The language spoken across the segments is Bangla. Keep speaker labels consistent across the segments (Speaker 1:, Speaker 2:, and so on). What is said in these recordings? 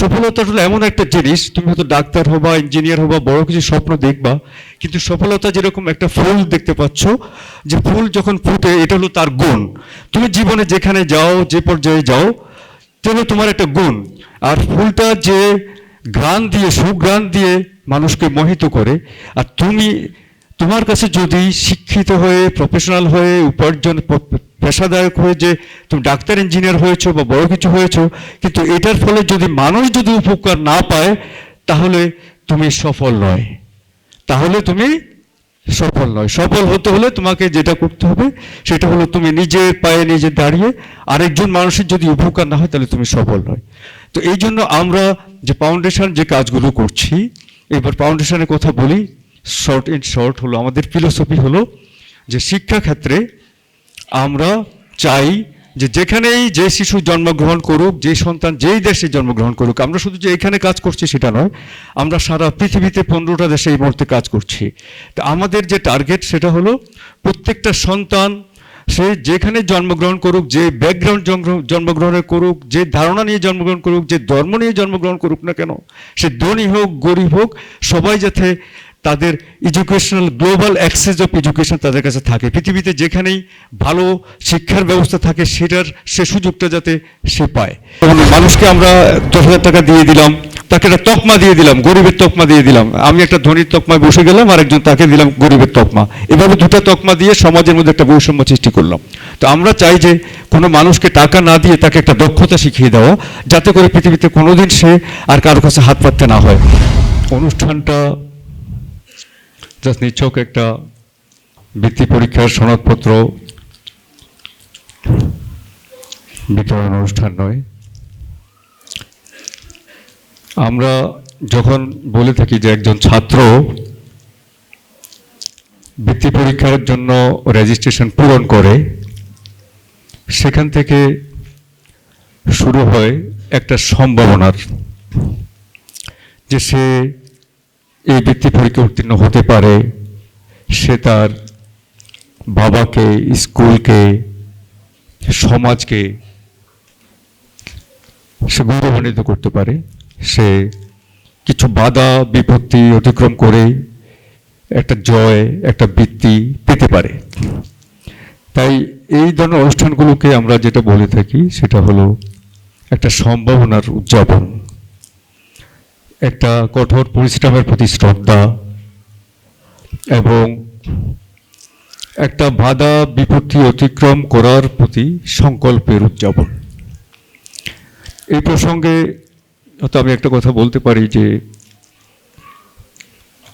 Speaker 1: সফলতা হলো এমন একটা জিনিস, তুমি হয়তো ডাক্তার হবা ইঞ্জিনিয়ার হবা, বড় কিছু স্বপ্ন দেখবা, কিন্তু সফলতা যেরকম একটা ফুল দেখতে পাচ্ছ, যে ফুল যখন ফুটে, এটা হলো তার গুণ। তুমি জীবনে যেখানে যাও, যে পর্যায়ে যাও তাহলে তোমার একটা গুণ। আর ফুলটা যে ঘ্রাণ দিয়ে, সুঘ্রাণ দিয়ে মানুষকে মোহিত করে, আর তুমি, তোমার কাছে যদি শিক্ষিত হয়ে প্রফেশনাল হয়ে, উপার্জন পেশাদায়ক হয়ে যে তুমি ডাক্তার ইঞ্জিনিয়ার হয়েছো বা বড় কিছু হয়েছো, কিন্তু এটার ফলে যদি মানুষ যদি উপকার না পায়, তাহলে তুমি সফল নয়। তাহলে তুমি সফল নয়। সফল হতে হলে তোমাকে যেটা করতে হবে, সেটা হলো তুমি নিজের পায়ে নিজে দাঁড়িয়ে আরেকজন মানুষের যদি উপকার না হয়, তাহলে তুমি সফল নয়। তো এই জন্য আমরা যে ফাউন্ডেশন যে কাজগুলো করছি, এবার ফাউন্ডেশনের কথা বলি। শর্ট ইন শর্ট হলো, আমাদের ফিলোসফি হলো যে শিক্ষা ক্ষেত্রে আমরা চাই যে যেখানেই যে শিশু জন্মগ্রহণ করুক, যে সন্তান যেই দেশে জন্মগ্রহণ করুক, আমরা শুধু যে এখানে কাজ করছি সেটা নয়, আমরা সারা পৃথিবীতে পনেরোটা দেশে এই মুহূর্তে কাজ করছি। তো আমাদের যে টার্গেট সেটা হলো প্রত্যেকটা সন্তান সে যেখানে জন্মগ্রহণ করুক, যে ব্যাকগ্রাউন্ড জন্মগ্রহণে করুক, যে ধারণা নিয়ে জন্মগ্রহণ করুক, যে ধর্ম নিয়ে জন্মগ্রহণ করুক না কেন, সে ধনী হোক, গরিব হোক, সবাই যাতে তাদের educational global access of education তাদের কাছে থাকে। পৃথিবীতে যেখানেই ভালো শিক্ষার ব্যবস্থা থাকে, সেটার, সে সুযোগটা যাতে সে পায়। যেমন মানুষকে আমরা দশ হাজার টাকা দিয়ে দিলাম, তাকে একটা তকমা দিয়ে দিলাম, গরিবের তকমা দিয়ে দিলাম। আমি একটা ধনীর তকমায় বসে গেলাম আর একজন তাকে দিলাম গরিবের তকমা। এভাবে দুটো তকমা দিয়ে সমাজের মধ্যে একটা বৈষম্য সৃষ্টি করলাম। তো আমরা চাই যে কোনো মানুষকে টাকা না দিয়ে তাকে একটা দক্ষতা শিখিয়ে দেওয়া, যাতে করে পৃথিবীতে কোনোদিন সে আর কারও কাছে হাত পাততে না হয়। অনুষ্ঠানটা জাস্ট নিছক একটা বৃত্তি পরীক্ষার সনদপত্র। বিতরণ অনুষ্ঠান নয়। আমরা যখন বলে থাকি যে একজন ছাত্র বৃত্তি পরীক্ষার জন্য রেজিস্ট্রেশন পূরণ করে, সেখান থেকে শুরু হয় একটা সম্ভাবনার, যে সে এই বৃত্তি পরীক্ষা উত্তীর্ণ হতে পারে, সে তার বাবাকে, স্কুলকে, সমাজকে সে গৌরবান্বিত করতে পারে। সে কিছু বাধা, বিপত্তি অতিক্রম করে একটা জয়, একটা বৃত্তি পেতে পারে। তাই এই ধরনের অনুষ্ঠানগুলোকে আমরা যেটা বলে থাকি, সেটা হলো একটা সম্ভাবনার উদযাপন। একটা কঠোর পরিশ্রমের প্রতি শ্রদ্ধা এবং একটা বাধা বিপত্তি অতিক্রম করার প্রতি সংকল্পের উদযাপন। এই প্রসঙ্গে হয়তো আমি একটা কথা বলতে পারি যে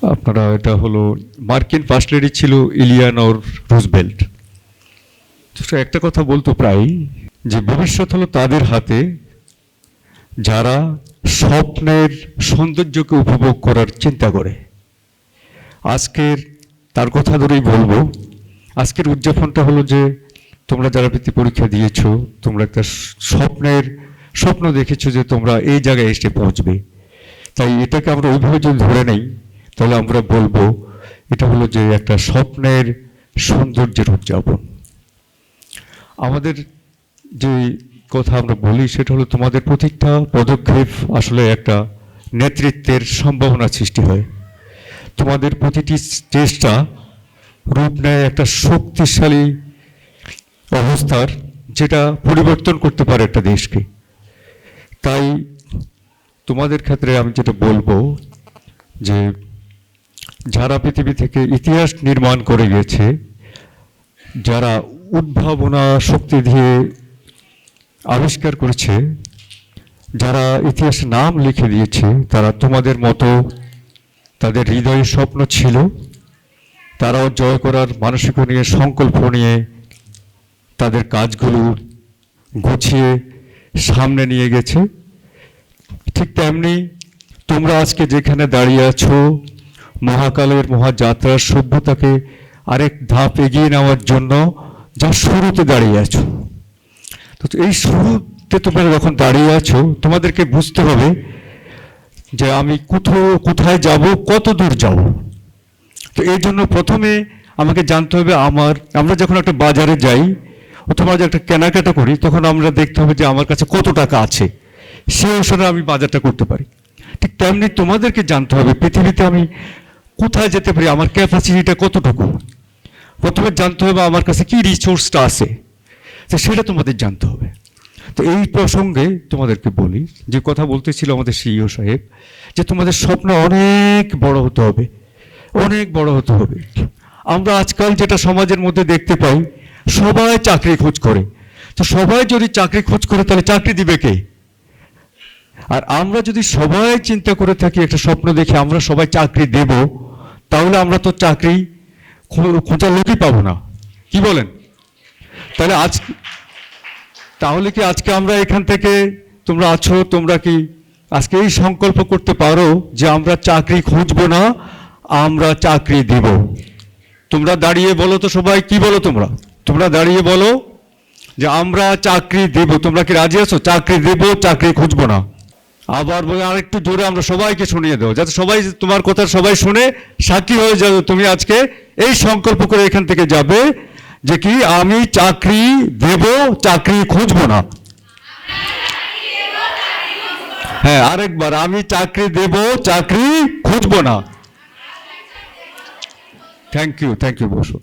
Speaker 1: আপনারা, এটা হলো মার্কিন ফার্স্ট লেডি ছিল ইলিয়ানোর রুজবেল্ট একটা কথা বলতো প্রায় যে ভবিষ্যৎ হলো তাদের হাতে যারা স্বপ্নের সৌন্দর্যকে উপভোগ করার চিন্তা করে। আজকের তার কথা ধরেই বলব, আজকের উদযাপনটা হলো যে, তোমরা যারা বৃত্তি পরীক্ষা দিয়েছ, তোমরা একটা স্বপ্নের স্বপ্ন দেখেছ যে তোমরা এই জায়গায় এসে পৌঁছবে। তাই এটাকে আমরা ওইভাবে যদি ধরে নেই, তাহলে আমরা বলব, এটা হলো যে একটা স্বপ্নের সৌন্দর্যের উদযাপন। আমাদের যে কথা আমরা বলি, সেটা হলো তোমাদের প্রতিটা পদক্ষেপ আসলে একটা নেতৃত্বের সম্ভাবনা সৃষ্টি হয়। তোমাদের প্রতিটি চেষ্টা রূপ নেয় একটা শক্তিশালী অবস্থার, যেটা পরিবর্তন করতে পারে একটা দেশকে। তাই তোমাদের ক্ষেত্রে আমি যেটা বলব, যে যারা পৃথিবী থেকে ইতিহাস নির্মাণ করে গেছে, যারা উদ্ভাবনা শক্তি দিয়ে আবিষ্কার করেছে, যারা ইতিহাসে নাম লিখে দিয়েছে, তারা তোমাদের মতো তাদের হৃদয়ে স্বপ্ন ছিল, তারাও জয় করার মানসিক নিয়ে, সংকল্প নিয়ে তাদের কাজগুলো গুছিয়ে সামনে নিয়ে গেছে। ঠিক তেমনি তোমরা আজকে যেখানে দাঁড়িয়ে আছো, মহাকালের মহাযাত্রার সভ্যতাকে আরেক ধাপ এগিয়ে নেওয়ার জন্য যা শুরুতে দাঁড়িয়ে আছো এই শুরুতে তোমরা যখন দাঁড়িয়ে আছো, তোমাদেরকে বুঝতে হবে যে আমি কোথাও, কোথায় যাব, কত দূর যাব। তো এই জন্য প্রথমে আমাকে জানতে হবে আমার, আমরা যখন একটা বাজারে যাই, অথবা একটা কেনাকাটা করি, তখন আমরা দেখতে হবে যে আমার কাছে কত টাকা আছে। সেই অনুসারে আমি বাজারটা করতে পারি। ঠিক তেমনি তোমাদেরকে জানতে হবে, পৃথিবীতে আমি কোথায় যেতে পারি, আমার ক্যাপাসিটিটা কতটুকু? প্রথমে জানতে হবে আমার কাছে কি রিসোর্সটা আছে। তো সেটা তোমাদের জানতে হবে। তো এই প্রসঙ্গে তোমাদেরকে বলি, যে কথা বলতেছিল আমাদের সিইও সাহেব, যে তোমাদের স্বপ্ন অনেক বড় হতে হবে, অনেক বড় হতে হবে। আমরা আজকাল যেটা সমাজের মধ্যে দেখতে পাই, সবাই চাকরি খোঁজ করে। তো সবাই যদি চাকরি খোঁজ করে, তাহলে চাকরি দিবে কে? আর আমরা যদি সবাই চিন্তা করে থাকি, একটা স্বপ্ন দেখে আমরা সবাই চাকরি দেব, তাহলে আমরা তো চাকরি খোঁজার লোকই পাবো না। কি বলেন? তাহলে আজ তাহলে কি আজকে আমরা এখান থেকে তোমরা আছো? তোমরা কি আজকে এই সংকল্প করতে পারো যে আমরা চাকরি খুঁজবো না, আমরা চাকরি দেব। তোমরা দাঁড়িয়ে বলো তো সবাই, কি বলো তোমরা? তোমরা দাঁড়িয়ে বলো যে আমরা চাকরি দেব। তোমরা কি রাজি আছো? চাকরি দেব, চাকরি খুঁজবো না। আবার বলে আরেকটু জোরে আমরা সবাইকে শুনিয়ে দেবো, যাতে সবাই তোমার কথা সবাই শুনে সাক্ষী হয়ে যাবে তুমি আজকে এই সংকল্প করে এখান থেকে যাবে। যে কি, আমি চাকরি দেব, চাকরি খুঁজবো না। হ্যাঁ আরেকবার, আমি চাকরি দেব, চাকরি খুঁজবো না। Thank you thank you Basu.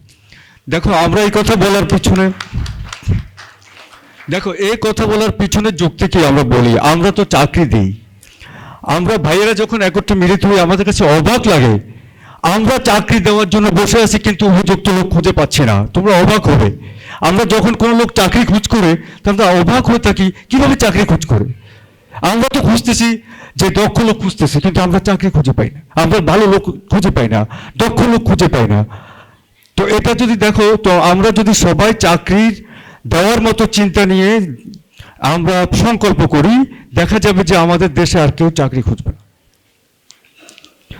Speaker 1: দেখো, আমরা এই কথা বলার পিছনে দেখো, এই কথা বলার পিছনে যুক্তি কি আমরা বলি? আমরা তো চাকরি দিই। আমরা ভাইয়েরা যখন একত্রে মিলিত হই, আমাদের কাছে অবাক লাগে। আমরা চাকরি দেওয়ার জন্য বসে আছি, কিন্তু উপযুক্ত লোক খুঁজে পাচ্ছি না। তোমরা অবাক হবে। আমরা যখন কোনো লোক চাকরি খোঁজ করে আমরা অবাক হয়ে থাকি, কীভাবে চাকরি খোঁজ করে? আমরা তো খুঁজতেছি যে দক্ষ লোক খুঁজতেছি, কিন্তু আমরা চাকরি খুঁজে পাই না। আমরা ভালো লোক খুঁজে পাই না, দক্ষ লোক খুঁজে পাই না। তো এটা যদি দেখো, তো আমরা যদি সবাই চাকরির দেওয়ার মতো চিন্তা নিয়ে আমরা সংকল্প করি, দেখা যাবে যে আমাদের দেশে আর কেউ চাকরি খুঁজবে না।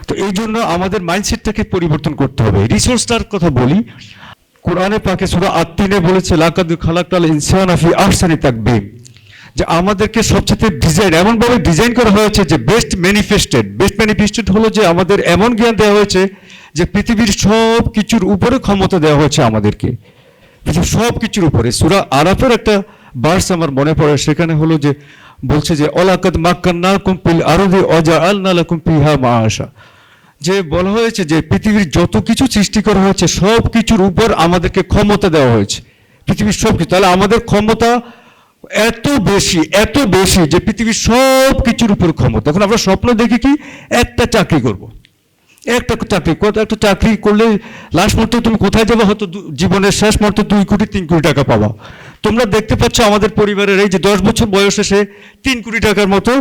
Speaker 1: তো এই জন্য আমাদের মাইন্ডসেটটাকে পরিবর্তন করতে হবে। রিসোর্সটার কথা বলি, কোরআনে পাকে সুরা আত্মিনে বলেছে, লাকাদ খালাকাল ইনসান আফি আহসানি তাকবীম যে আমাদেরকে সবচেয়ে ডিজাইন এমনভাবে ডিজাইন করা হয়েছে যে বেস্ট ম্যানিফেস্টেড বেস্ট ম্যানিফেস্টেড হলো যে আমাদের এমন জ্ঞান দেওয়া হয়েছে যে পৃথিবীর সব কিছুর উপরে ক্ষমতা দেওয়া হয়েছে আমাদেরকে। সব কিছুর উপরে। সুরা আরাফের একটা বার্স আমার মনে পড়ে, সেখানে হলো যে বলছে যে, অলাকাদ মাক্কান্না কুম্পিল আরদি অজা আল্লাহ কুম্পিহা মা আশা যে বলা হয়েছে যে পৃথিবীর যত কিছু সৃষ্টি করা হয়েছে, সব কিছুর উপর আমাদেরকে ক্ষমতা দেওয়া হয়েছে। পৃথিবীর সব কিছু। তাহলে আমাদের ক্ষমতা এত বেশি এত বেশি যে পৃথিবীর সব কিছুর উপর ক্ষমতা। এখন আমরা স্বপ্ন দেখি কি? একটা চাকরি করব। একটা চাকরি, কত একটা চাকরি করলে লাস্ট মুহূর্তে তুমি কোথায় যাবে? হয়তো জীবনের শেষ মুহূর্তে দুই কোটি, তিন কোটি টাকা পাবা। তোমরা দেখতে পাচ্ছ আমাদের পরিবারের এই যে দশ বছর বয়সে সে তিন কোটি টাকার মতো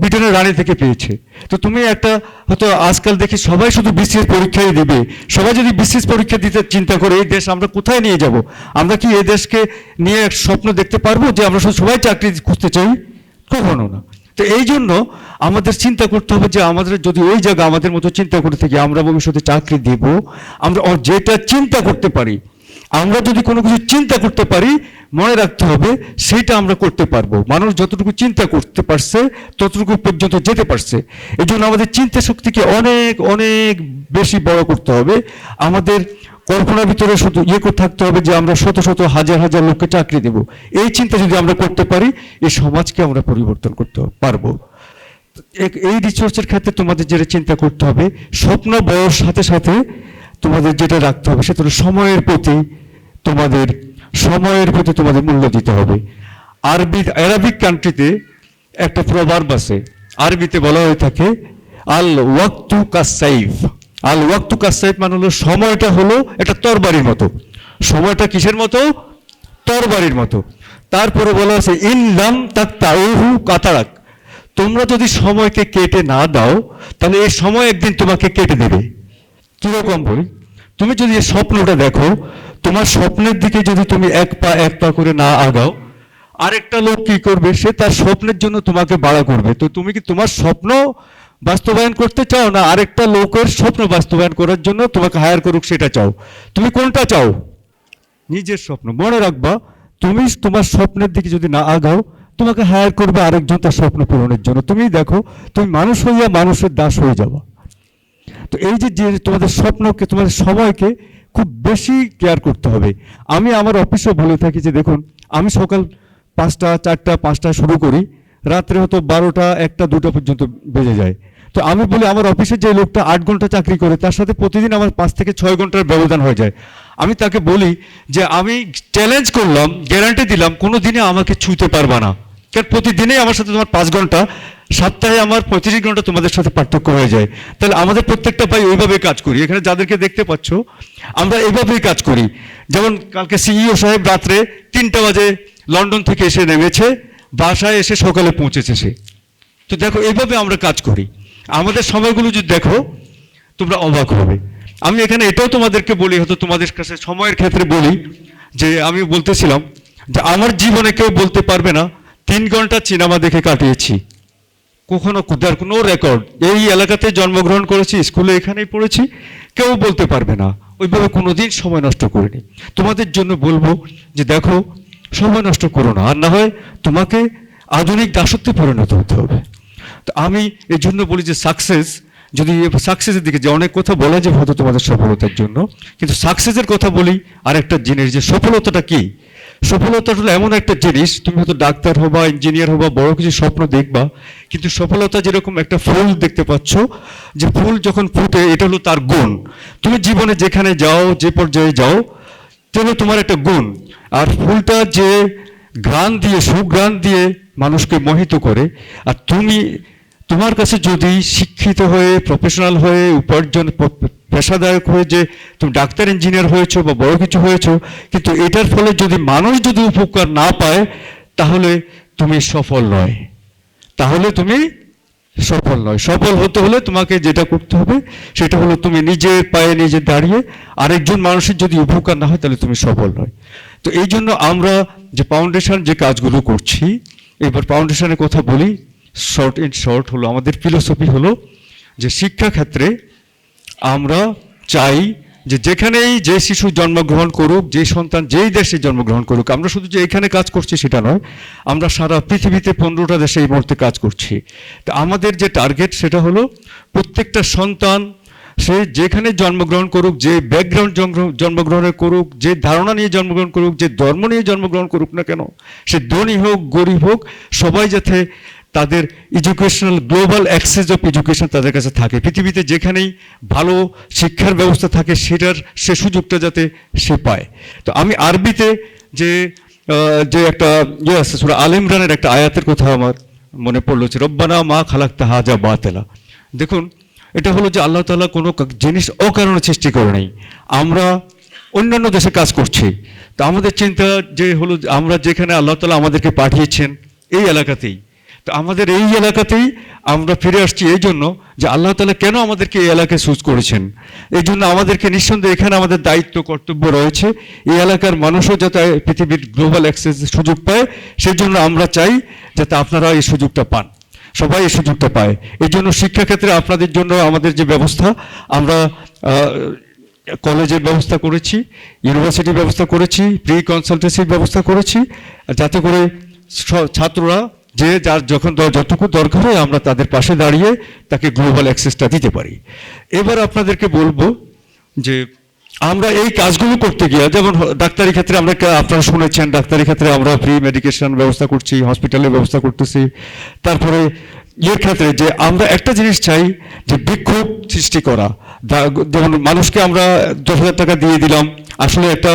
Speaker 1: ব্রিটেনের রানী থেকে পেয়েছে। তো তুমি একটা হয়তো আজকাল দেখি সবাই শুধু বিসিএস পরীক্ষাই দেবে। সবাই যদি বিসিএস পরীক্ষা দিতে চিন্তা করে, এই দেশ আমরা কোথায় নিয়ে যাব? আমরা কি এই দেশকে নিয়ে এক স্বপ্ন দেখতে পারব যে আমরা সবাই চাকরি খুঁজতে চাই? কখনো না। তো এই জন্য আমাদের চিন্তা করতে হবে যে আমাদের যদি ওই জায়গা আমাদের মতো চিন্তা করে থাকি, আমরা ভবিষ্যতে চাকরি দেব, আমরা যেটা চিন্তা করতে পারি, আমরা যদি কোনো কিছু চিন্তা করতে পারি, মনে রাখতে হবে সেটা আমরা করতে পারব। মানুষ যতটুকু চিন্তা করতে পারছে, ততটুকু পর্যন্ত যেতে পারছে। এই জন্য আমাদের চিন্তা শক্তিকে অনেক অনেক বেশি বড় করতে হবে। আমাদের কল্পনার ভিতরে শুধু ইয়ে করে থাকতে হবে যে আমরা শত শত হাজার হাজার লোককে চাকরি দেব। এই চিন্তা যদি আমরা করতে পারি, এই সমাজকে আমরা পরিবর্তন করতে পারব। এই রিসোর্সের ক্ষেত্রে তোমাদের যেটা চিন্তা করতে হবে, স্বপ্ন, বয়স সাথে সাথে তোমাদের যেটা রাখতে হবে, সেটা সময়ের প্রতি তোমাদের সময়ের প্রতি তোমাদের মূল্য দিতে হবে। আরবি অ্যারাবিক কান্ট্রিতে একটা প্রবার্ব আছে। আরবিতে বলা হয়ে থাকে, আল ওয়াক্তু কাসাইফ আল ওয়াক্তু কাসাইফ মানে হলো সময়টা হলো একটা তরবারির মতো। সময়টা কিসের মতো? তরবারির মতো। তারপরে বলা আছে, ইন লাম তাক তাউহু কাতারাক। তোমরা যদি সময়কে কেটে না দাও, তাহলে এই সময় একদিন তোমাকে কেটে দেবে। কীরকম বলি? তুমি যদি এই স্বপ্নটা দেখো, তোমার স্বপ্নের দিকে যদি তুমি এক পা এক পা করে না আগাও, আরেকটা লোক কি করবে? সে তার স্বপ্নের জন্য তোমাকে বাড়া করবে। তো তুমি কি তোমার স্বপ্ন বাস্তবায়ন করতে চাও না আরেকটা লোকের স্বপ্ন বাস্তবায়ন করার জন্য তোমাকে হায়ার করুক, সেটা চাও। তুমি কোনটা চাও? নিজের স্বপ্ন। মনে রাখবা, তুমি তোমার স্বপ্নের দিকে যদি না আগাও, তোমাকে হায়ার করবে আরেকজন তার স্বপ্ন পূরণের জন্য। তুমি দেখো, তুমি মানুষ হইয়া মানুষের দাস হয়ে যাবা। তো এই যে যে তোমাদের স্বপ্নকে, তোমাদের সময়কে খুব বেশি কেয়ার করতে হবে। আমি আমার অফিসে বলে থাকি যে, দেখুন, আমি সকাল পাঁচটা, চারটা পাঁচটা শুরু করি। রাত্রে হয়তো বারোটা, একটা, দুটো পর্যন্ত বেজে যায়। তো আমি বলি, আমার অফিসে যে লোকটা আট ঘণ্টা চাকরি করে, তার সাথে প্রতিদিন আমার পাঁচ থেকে ছয় ঘণ্টার ব্যবধান হয়ে যায়। আমি তাকে বলি যে, আমি চ্যালেঞ্জ করলাম গ্যারান্টি দিলাম কোনো দিনে আমাকে ছুঁতে পারবা না। কারণ প্রতিদিনই আমার সাথে তোমার পাঁচ ঘণ্টা, সপ্তাহে আমার পঁয়ত্রিশ ঘণ্টা তোমাদের সাথে পার্থক্য হয়ে যায়। তাহলে আমাদের প্রত্যেকটা ভাই ওইভাবে কাজ করি। এখানে যাদেরকে দেখতে পাচ্ছ, আমরা এইভাবেই কাজ করি। যেমন কালকে সিইও সাহেব রাত্রে তিনটা বাজে লন্ডন থেকে এসে নেমেছে। বাসায় এসে সকালে পৌঁছেছে সে। তো দেখো এইভাবে আমরা কাজ করি। আমাদের সময়গুলো যদি দেখো, তোমরা অবাক হবে। আমি এখানে এটাও তোমাদেরকে বলি, হয়তো তোমাদের কাছে সময়ের ক্ষেত্রে বলি, যে আমি বলতেছিলাম যে আমার জীবনে কেউ বলতে পারবে না, তিন ঘণ্টা সিনেমা দেখে কাটিয়েছি। কখনো তার কোনো রেকর্ড এই এলাকাতে জন্মগ্রহণ করেছি, স্কুলে এখানেই পড়েছি, কেউ বলতে পারবে না। ওইভাবে কোনোদিন সময় নষ্ট করিনি। তোমাদের জন্য বলব যে দেখো সময় নষ্ট করো না। আর না হয় তোমাকে আধুনিক দাসত্বে পরিণত হতে হবে। তো আমি এর জন্য বলি যে সাকসেস যদি সাকসেসের দিকে যে অনেক কথা বলা যায়, হয়তো তোমাদের সফলতার জন্য। কিন্তু সাকসেসের কথা বলি আর একটা জিনিস যে সফলতাটা কি? সফলতা হলো এমন একটা জিনিস, তুমি হয়তো ডাক্তার হবা ইঞ্জিনিয়ার হবা, বড় কিছু স্বপ্ন দেখবা, কিন্তু সফলতা যেরকম একটা ফুল দেখতে পাচ্ছ, যে ফুল যখন ফুটে, এটা হলো তার গুণ। তুমি জীবনে যেখানে যাও, যে পর্যায়ে যাও তাহলে তোমার একটা গুণ। আর ফুলটা যে গ্রান দিয়ে সুগ্রান দিয়ে মানুষকে মোহিত করে, আর তুমি, তোমার কাছে যদি শিক্ষিত হয়ে প্রফেশনাল হয়ে, উপার্জন পেশাদায়ক হয়ে যে তুমি ডাক্তার ইঞ্জিনিয়ার হয়েছো বা বড় কিছু হয়েছো, কিন্তু এটার ফলে যদি মানুষ যদি উপকার না পায়, তাহলে তুমি সফল নয়। তাহলে তুমি সফল নয়। সফল হতে হলে তোমাকে যেটা করতে হবে, সেটা হলো তুমি নিজের পায়ে নিজে দাঁড়িয়ে আরেকজন মানুষের যদি উপকার না হয়, তাহলে তুমি সফল নয়। তো এই জন্য আমরা যে ফাউন্ডেশন যে কাজগুলো করছি, এবার ফাউন্ডেশনের কথা বলি। শর্ট ইন শর্ট হলো, আমাদের ফিলোসফি হলো যে শিক্ষা ক্ষেত্রে আমরা চাই যে যেখানেই যে শিশু জন্মগ্রহণ করুক, যে সন্তান যেই দেশে জন্মগ্রহণ করুক, আমরা শুধু যে এখানে কাজ করছি সেটা নয়, আমরা সারা পৃথিবীতে পনেরোটা দেশে এই মুহূর্তে কাজ করছি। তো আমাদের যে টার্গেট সেটা হলো প্রত্যেকটা সন্তান সে যেখানে জন্মগ্রহণ করুক, যে ব্যাকগ্রাউন্ড জন্মগ্রহণে করুক, যে ধারণা নিয়ে জন্মগ্রহণ করুক, যে ধর্ম নিয়ে জন্মগ্রহণ করুক না কেন, সে ধনী হোক, গরিব হোক, সবাই যাতে তাদের educational global access of education তাদের কাছে থাকে। পৃথিবীতে যেখানেই ভালো শিক্ষার ব্যবস্থা থাকে, সেটার, সে সুযোগটা যাতে সে পায়। তো আমি আরবিতে যে যে একটা ইয়ে আছে, সুরা আল একটা আয়াতের কথা আমার মনে পড়ল যে, রব্বানা মা খালাক্তা হাজা বাতেলা। দেখুন, এটা হলো যে আল্লাহ তাআলা কোনো জিনিস অকারণে সৃষ্টি করে নাই। আমরা অন্যান্য দেশে কাজ করছি। তো আমাদের চিন্তা যে হলো আমরা যেখানে আল্লাহ তাআলা আমাদেরকে পাঠিয়েছেন, এই এলাকাতেই। তো আমাদের এই এলাকাতেই আমরা ফিরে আসছি এই জন্য যে আল্লাহ তাআলা কেন আমাদেরকে এই এলাকায় চুজ করেছেন? এই জন্য আমাদেরকে নিঃসন্দেহে এখানে আমাদের দায়িত্ব, কর্তব্য রয়েছে। এই এলাকার মানুষও যাতে পৃথিবীর গ্লোবাল অ্যাক্সেস সুযোগ পায়, সেই জন্য আমরা চাই যাতে আপনারা এই সুযোগটা পান। সবাই এই সুযোগটা পায়। এই জন্য শিক্ষাক্ষেত্রে আপনাদের জন্য আমাদের যে ব্যবস্থা, আমরা কলেজের ব্যবস্থা করেছি, ইউনিভার্সিটির ব্যবস্থা করেছি প্রি কনসালটেন্সির ব্যবস্থা করেছি, যাতে করে ছাত্ররা যে যার যখন যতটুকু দরকার হয় আমরা তাদের পাশে দাঁড়িয়ে তাকে গ্লোবাল অ্যাক্সেসটা দিতে পারি। এবার আপনাদেরকে বলব যে আমরা এই কাজগুলো করতে গিয়ে, যেমন ডাক্তারি ক্ষেত্রে আমরা আপনারা শুনেছেন, ডাক্তারি ক্ষেত্রে আমরা ফ্রি মেডিকেশন ব্যবস্থা করছি হসপিটালের ব্যবস্থা করতেছি। তারপরে ইয়ের ক্ষেত্রে যে আমরা একটা জিনিস চাই যে বিক্ষোভ সৃষ্টি করা। যেমন মানুষকে আমরা দশ হাজার টাকা দিয়ে দিলাম, আসলে একটা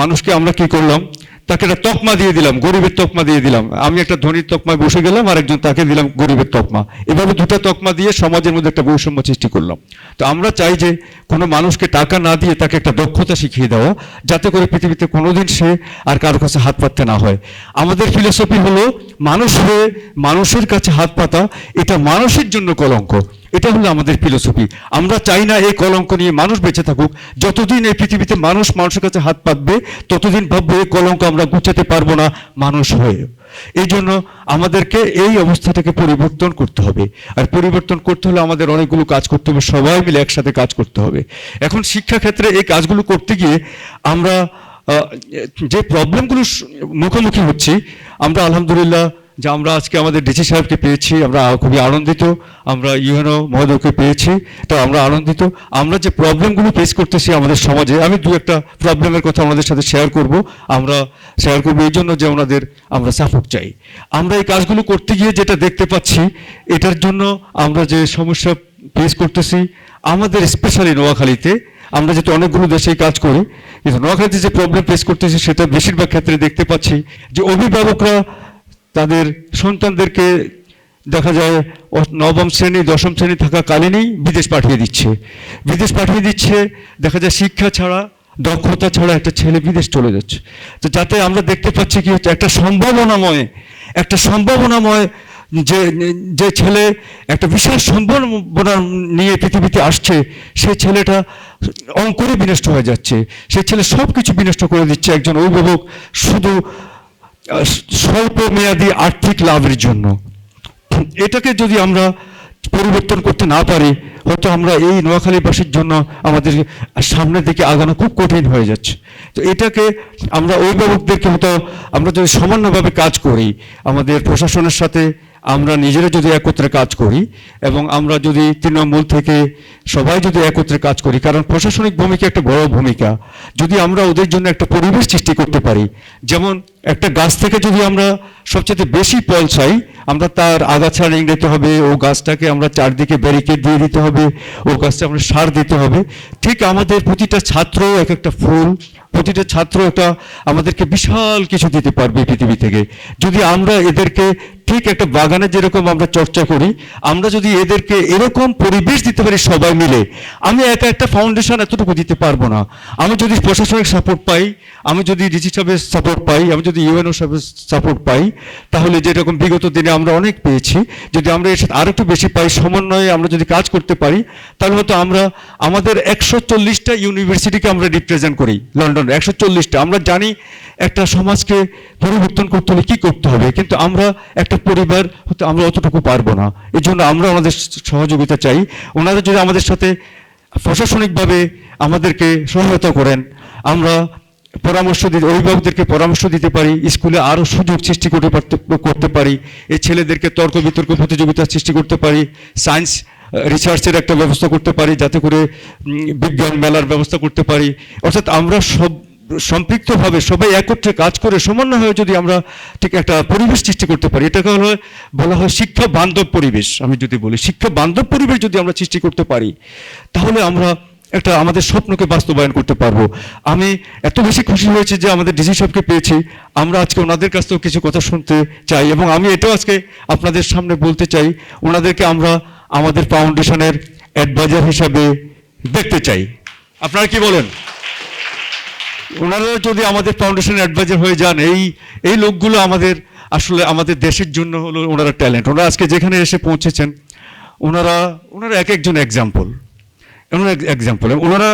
Speaker 1: মানুষকে আমরা কি করলাম তাকে একটা তকমা দিয়ে দিলাম, গরিবের তকমা দিয়ে দিলাম। আমি একটা ধনীর তকমায় বসে গেলাম আর একজন তাকে দিলাম গরিবের তকমা। এভাবে দুটো তকমা দিয়ে সমাজের মধ্যে একটা বৈষম্য সৃষ্টি করলাম। তো আমরা চাই যে কোনো মানুষকে টাকা না দিয়ে তাকে একটা দক্ষতা শিখিয়ে দেওয়া, যাতে করে পৃথিবীতে কোনোদিন সে আর কারও কাছে হাত পাততে না হয়। আমাদের ফিলোসফি হলো, মানুষ হয়ে মানুষের কাছে হাত পাতা, এটা মানুষের জন্য কলঙ্ক। এটা হলো আমাদের ফিলোসফি আমরা চাই না এই কলঙ্ক নিয়ে মানুষ বেঁচে থাকুক। যতদিন এই পৃথিবীতে মানুষ মানুষের কাছে হাত পাতবে, ততদিন ভাববো এই কলঙ্ক আমরা গুছাতে পারব না মানুষ হয়ে। এই জন্য আমাদেরকে এই অবস্থাটাকে পরিবর্তন করতে হবে। আর পরিবর্তন করতে হলে আমাদের অনেকগুলো কাজ করতে হবে, সবাই মিলে একসাথে কাজ করতে হবে। এখন শিক্ষাক্ষেত্রে এই কাজগুলো করতে গিয়ে আমরা যে প্রবলেমগুলো মুখোমুখি হচ্ছি, আমরা আলহামদুলিল্লাহ যে আমরা আজকে আমাদের ডিসি সাহেবকে পেয়েছি, আমরা খুবই আনন্দিত, আমরা ইউএনও মহোদয়কে পেয়েছি, তো আমরা আনন্দিত। আমরা যে প্রবলেমগুলো ফেস করতেছি আমাদের সমাজে, আমি দু একটা প্রবলেমের কথা আমাদের সাথে শেয়ার করব, আমরা শেয়ার করব এই জন্য যে ওনাদের আমরা সাপোর্ট চাই। আমরা এই কাজগুলো করতে গিয়ে যেটা দেখতে পাচ্ছি, এটার জন্য আমরা যে সমস্যা ফেস করতেছি, আমাদের স্পেশালি নোয়াখালীতে, আমরা যেহেতু অনেকগুলো দেশেই কাজ করি, কিন্তু নোয়াখালীতে যে প্রবলেম ফেস করতেছি, সেটা বেশিরভাগ ক্ষেত্রে দেখতে পাচ্ছি যে অভিভাবকরা তাদের সন্তানদেরকে দেখা যায় নবম শ্রেণি, দশম শ্রেণি থাকাকালীনই বিদেশ পাঠিয়ে দিচ্ছে। বিদেশ পাঠিয়ে দিচ্ছে, দেখা যায় শিক্ষা ছাড়া, দক্ষতা ছাড়া একটা ছেলে বিদেশ চলে যাচ্ছে। তো যাতে আমরা দেখতে পাচ্ছি কি হচ্ছে, একটা সম্ভাবনাময় একটা সম্ভাবনাময় যে যে ছেলে, একটা বিশাল সম্ভাবনা নিয়ে পৃথিবীতে আসছে সেই ছেলেটা অঙ্করে বিনষ্ট হয়ে যাচ্ছে। সেই ছেলে সব কিছু বিনষ্ট করে দিচ্ছে। একজন অভিভাবক শুধু স্বল্প মেয়াদী আর্থিক লাভের জন্য। এটাকে যদি আমরা পরিবর্তন করতে না পারি, হয়তো আমরা এই নোয়াখালীবাসীর জন্য আমাদের সামনের দিকে আগানো খুব কঠিন হয়ে যাচ্ছে। তো এটাকে আমরা অভিভাবকদেরকে হয়তো আমরা যদি সমানভাবে কাজ করি, আমাদের প্রশাসনের সাথে আমরা নিজেরা যদি একত্রে কাজ করি এবং আমরা যদি তৃণমূল থেকে সবাই যদি একত্রে কাজ করি, কারণ প্রশাসনিক ভূমিকা একটা বড় ভূমিকা। যদি আমরা ওদের জন্য একটা পরিবেশ সৃষ্টি করতে পারি, যেমন একটা গাছ থেকে যদি আমরা সবচেয়ে বেশি ফল চাই, আমরা তার আগাছা নিংড়াতে হবে, ও গাছটাকে আমরা চারদিকে ব্যারিকেড দিয়ে দিতে হবে, ও গাছটা আমরা সার দিতে হবে। ঠিক আমাদের প্রতিটা ছাত্র এক একটা ফুল, প্রতিটা ছাত্র একটা আমাদেরকে বিশাল কিছু দিতে পারবে পৃথিবী থেকে। যদি আমরা এদেরকে ঠিক একটা বাগানে যেরকম আমরা চর্চা করি, আমরা যদি এদেরকে এরকম পরিবেশ দিতে পারি সবাই মিলে, আমি একা একটা ফাউন্ডেশন এতটুকু দিতে পারব না। আমি যদি প্রশাসনিক সাপোর্ট পাই, আমি যদি ডিজি সাহেবের সাপোর্ট পাই, আমি যদি ইউএনও সাপোর্ট পাই, তাহলে যেরকম বিগত দিনে আমরা অনেক পেয়েছি, যদি আমরা এর সাথে আরও একটু বেশি পাই, সমন্বয়ে আমরা যদি কাজ করতে পারি, তাহলে হয়তো আমরা, আমাদের একশো চল্লিশটা ইউনিভার্সিটিকে আমরা রিপ্রেজেন্ট করি, লন্ডন একশো চল্লিশটা। আমরা জানি একটা সমাজকে পরিবর্তন করতে হলে কি করতে হবে, কিন্তু আমরা একটা পরিবার হয়তো আমরা অতটুকু পারব না। এই জন্য আমরা ওনাদের সহযোগিতা চাই। ওনারা যদি আমাদের সাথে প্রশাসনিকভাবে আমাদেরকে সহায়তা করেন, আমরা পরামর্শ দিতে অভিভাবকদেরকে পরামর্শ দিতে পারি, স্কুলে আরও সুযোগ সৃষ্টি করতে পারতে করতে পারি, এই ছেলেদেরকে তর্ক বিতর্ক প্রতিযোগিতা সৃষ্টি করতে পারি, সায়েন্স রিসার্চের একটা ব্যবস্থা করতে পারি, যাতে করে বিজ্ঞান মেলার ব্যবস্থা করতে পারি। অর্থাৎ আমরা সব সম্পৃক্তভাবে সবাই একত্রে কাজ করে সমন্বয় হয়ে যদি আমরা ঠিক একটা পরিবেশ সৃষ্টি করতে পারি, এটাকে হলো, বলা হয় শিক্ষা বান্ধব পরিবেশ। আমি যদি বলি, শিক্ষা বান্ধব পরিবেশ যদি আমরা সৃষ্টি করতে পারি, তাহলে আমরা একটা আমাদের স্বপ্নকে বাস্তবায়ন করতে পারব। আমি এত বেশি খুশি হয়েছি যে আমাদের ডিসি সাহেবকে পেয়েছি। আমরা আজকে ওনাদের কাছ থেকেও কিছু কথা শুনতে চাই এবং আমি এটাও আজকে আপনাদের সামনে বলতে চাই, ওনাদেরকে আমরা আমাদের ফাউন্ডেশনের অ্যাডভাইজার হিসাবে দেখতে চাই। আপনারা কি বলেন? ওনারা যদি আমাদের ফাউন্ডেশন অ্যাডভাইজার হয়ে যান, এই এই লোকগুলো আমাদের আসলে আমাদের দেশের জন্য হলো ওনারা ট্যালেন্ট। ওনারা আজকে যেখানে এসে পৌঁছেছেন, ওনারা ওনারা এক একজন এক্সাম্পল ওনারা এক্সাম্পল ওনারা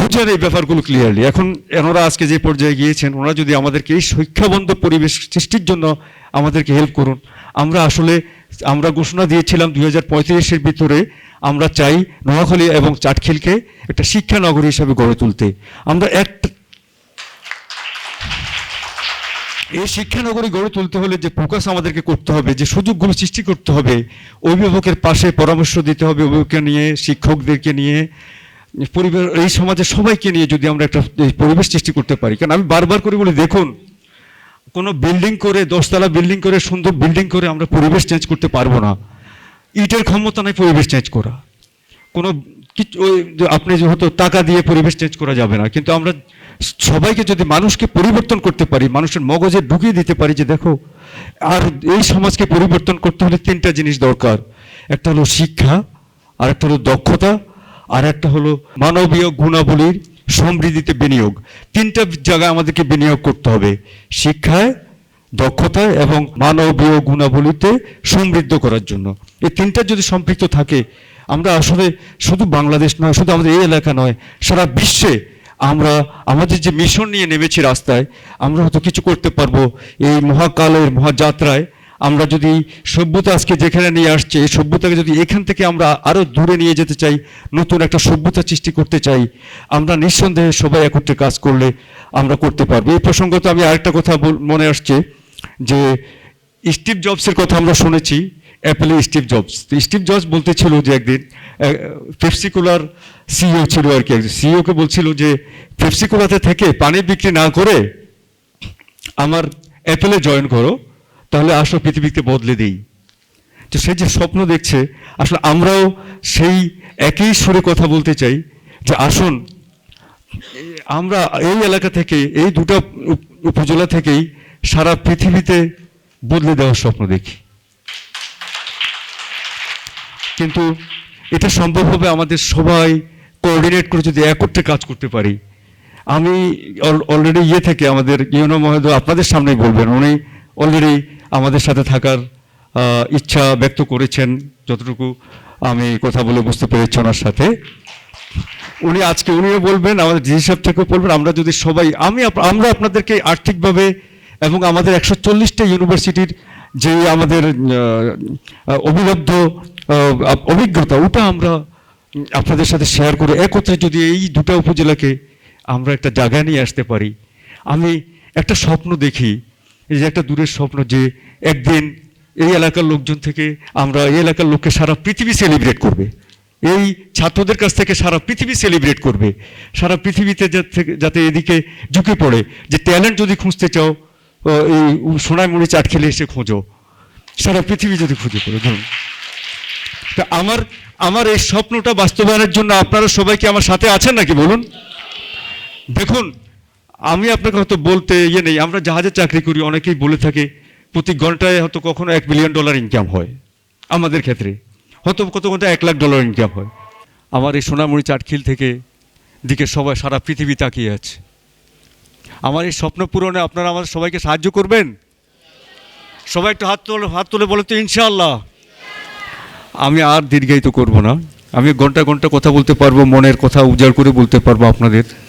Speaker 1: বুঝেন এই ব্যাপারগুলো ক্লিয়ারলি এখন এনারা আজকে যে পর্যায়ে গিয়েছেন, ওনারা যদি আমাদেরকে এই শিক্ষাবন্ধ পরিবেশ সৃষ্টির জন্য আমাদেরকে হেল্প করুন। আমরা আসলে, আমরা ঘোষণা দিয়েছিলাম দুই হাজার পঁয়ত্রিশের ভিতরে, আমরা চাই নোয়াখালী এবং চাটখিলকে একটা শিক্ষা নগরী হিসাবে গড়ে তুলতে। আমরা একটা এই শিক্ষানগরী গড়ে তুলতে হলে যে ফোকাস আমাদেরকে করতে হবে, যে সুযোগগুলো সৃষ্টি করতে হবে, অভিভাবকের পাশে পরামর্শ দিতে হবে অভিভাবককে নিয়ে, শিক্ষকদেরকে নিয়ে, পরিবার, এই সমাজের সবাইকে নিয়ে যদি আমরা একটা পরিবেশ সৃষ্টি করতে পারি। কারণ আমি বারবার করে বলি, দেখুন, কোনো বিল্ডিং করে, দশতলা বিল্ডিং করে, সুন্দর বিল্ডিং করে আমরা পরিবেশ চেঞ্জ করতে পারব না। ইটের ক্ষমতা নাই পরিবেশ চেঞ্জ করা। কোনো ওই আপনি যেহেতু টাকা দিয়ে পরিবেশ চেঞ্জ করা যাবে না, কিন্তু আমরা সবাইকে যদি মানুষকে পরিবর্তন করতে পারি, মানুষের মগজে ঢুকিয়ে দিতে পারি যে দেখো, আর এই সমাজকে পরিবর্তন করতে হলে তিনটা জিনিস দরকার। একটা হলো শিক্ষা আর একটা হলো দক্ষতা, আর একটা হলো মানবীয় গুণাবলীর সমৃদ্ধিতে বিনিয়োগ। তিনটা জায়গায় আমাদেরকে বিনিয়োগ করতে হবে। শিক্ষায় দক্ষতা এবং মানবীয় গুণাবলীতে সমৃদ্ধ করার জন্য। এই তিনটা যদি সম্পৃক্ত থাকে আমরা আসলে শুধু বাংলাদেশ নয়, শুধু আমাদের এই এলাকা নয়, সারা বিশ্বে আমরা আমাদের যে মিশন নিয়ে নেমেছি রাস্তায়, আমরা হয়তো কিছু করতে পারব। এই মহাকালের মহাযাত্রায় আমরা যদি সভ্যতা আজকে যেখানে নিয়ে আসছে, এই সভ্যতাকে যদি এখান থেকে আমরা আরও দূরে নিয়ে যেতে চাই, নতুন একটা সভ্যতা সৃষ্টি করতে চাই, আমরা নিঃসন্দেহে সবাই একত্রে কাজ করলে আমরা করতে পারব। এই প্রসঙ্গত আমি আরেকটা কথা মনে আসছে যে, স্টিভ জবসের কথা আমরা শুনেছি। অ্যাপেলে স্টিভ জবস তো স্টিভ জবস বলতেছিল যে একদিন পেপসিকুলার সিইও ছিল আর কি সিইওকে বলছিল যে পেপসিকুলাতে থেকে পানি বিক্রি না করে আমার অ্যাপেলে জয়েন করো, তাহলে আসো পৃথিবীকে বদলে দিই। তো সে যে স্বপ্ন দেখছে, আসলে আমরাও সেই একই সুরে কথা বলতে চাই যে, আসুন, আমরা এই এলাকা থেকে, এই দুটো উপ- উপজেলা থেকেই সারা পৃথিবীতে বদলে দেওয়ার স্বপ্ন দেখি। কিন্তু এটা সম্ভব হবে আমাদের সবাই কোঅর্ডিনেট করে যদি একত্রে কাজ করতে পারি। আমি অলরেডি ইয়ে থেকে আমাদের ইউনো মহোদয় আপনাদের সামনেই বলবেন উনি অলরেডি আমাদের সাথে থাকার ইচ্ছা ব্যক্ত করেছেন। যতটুকু আমি কথা বলে বুঝতে পেরেছি ওনার সাথে। উনি আজকে উনিও বলবেন আমাদের ডিজি সাহেব থেকেও বলবেন আমরা যদি সবাই আমি আমরা আপনাদেরকে আর্থিকভাবে এবং আমাদের একশো চল্লিশটা ইউনিভার্সিটির যে আমাদের আহ, অভিজ্ঞতা, ওটা আমরা আপনাদের সাথে শেয়ার করে একত্রে যদি এই দুটা উপজেলাকে আমরা একটা জায়গায় নিয়ে আসতে পারি, আমি একটা স্বপ্ন দেখি, এই যে একটা দূরের স্বপ্ন যে একদিন এই এলাকার লোকজন থেকে আমরা এই এলাকার লোককে সারা পৃথিবী সেলিব্রেট করবে। এই ছাত্রদের কাছ থেকে সারা পৃথিবী সেলিব্রেট করবে। সারা পৃথিবীতে যাতে এদিকে ঝুঁকে পড়ে যে ট্যালেন্ট যদি খুঁজতে চাও এই সোনামুড়ি চাট খেলে এসে খোঁজো। সারা পৃথিবী যদি খুঁজে পড়ে, ধরুন। তা আমার আমার এই স্বপ্নটা বাস্তবায়নের জন্য আপনারা সবাই কি আমার সাথে আছেন নাকি বলুন? দেখুন, আমি আপনাকে হয়তো বলতে ইয়ে নেই, আমরা জাহাজে চাকরি করি, অনেকেই বলে থাকে, প্রতি ঘন্টায় হয়তো কখনো এক মিলিয়ন ডলার ইনকাম হয়, আমাদের ক্ষেত্রে। হয়তো কত ঘণ্টা এক লাখ ডলার ইনকাম হয়। আমার এই সোনামুড়ি চাটখিল থেকে দিকে সবাই, সারা পৃথিবী তাকিয়ে আছে। আমার এই স্বপ্ন পূরণে আপনারা আমাদের সবাইকে সাহায্য করবেন? সবাই একটু হাত তুলে হাত তুলে বলে তো, ইনশাআল্লাহ। আমি আর দীর্ঘায়িত করব না। আমি ঘণ্টা ঘণ্টা কথা বলতে পারব, মনের কথা উজাড় করে বলতে পারব আপনাদের।